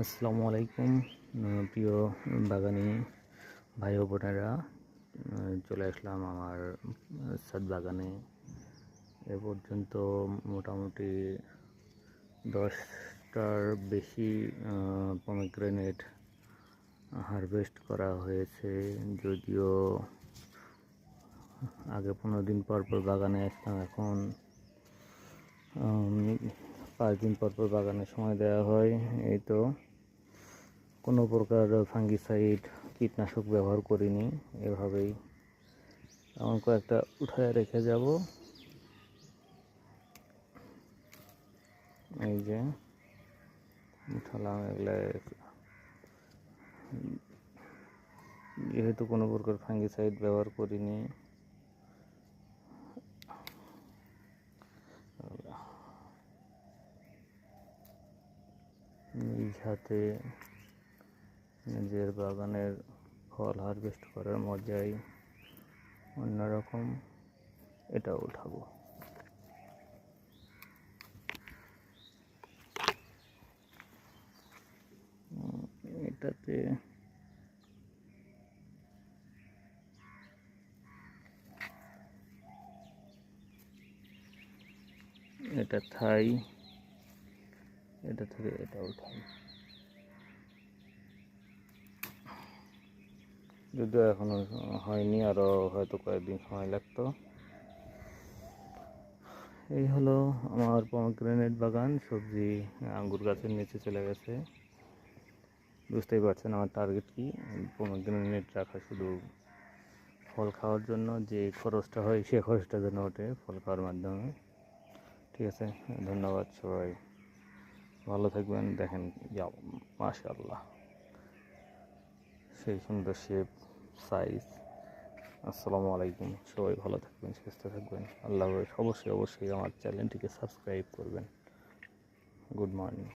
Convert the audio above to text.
আসসালামু আলাইকুম প্রিয় বাগানি ভাই বোনেরা। চলে আসলাম আমার ছাদ বাগানে। এ পর্যন্ত মোটামুটি দশটার বেশি পমিগ্রেনেট হারভেস্ট করা হয়েছে। যদিও আগে পনেরো দিন পর পর বাগানে আসতাম, এখন পাঁচ দিন পর পর বাগানে সময় দেওয়া হয়। এই তো কোনো প্রকার ফাঙ্গিসাইড কীটনাশক ব্যবহার করিনি, এভাবেই। এমন কয়েকটা উঠায় রেখে যাব। এই যে উঠালাম যেহেতু কোনো প্রকার ফাঙ্গিসাইড ব্যবহার করিনি হাতে নিজের বাগানের ফল হারভেস্ট করার মজাই অন্যরকম এটা উঠাবো। এটাতে এটা থাই এটা থেকে এটা উঠাই যদিও এখনও হয়নি আরও হয়তো কয়েকদিন সময় লাগতো। এই হলো আমার পমগ্রেনেট বাগান, সবজি, আঙ্গুর গাছের নিচে চলে গেছে। বুঝতেই পারছেন আমার টার্গেট কি পমগ্রেনেট রাখা শুধু ফল খাওয়ার জন্য, যে খরচটা হয় সে খরচটা যেন ওঠে ফল খাওয়ার মাধ্যমে। ঠিক আছে, ধন্যবাদ সবাই। ভালো থাকবেন, দেখেন যাও মাশাল্লাহ সেই সুন্দর শেপ সাইজ আসসালামু আলাইকুম, সবাই ভালো থাকবেন, সুস্থ থাকবেন। আল্লাহ অবশ্যই অবশ্যই আমার চ্যানেলটিকে সাবস্ক্রাইব করবেন। Good morning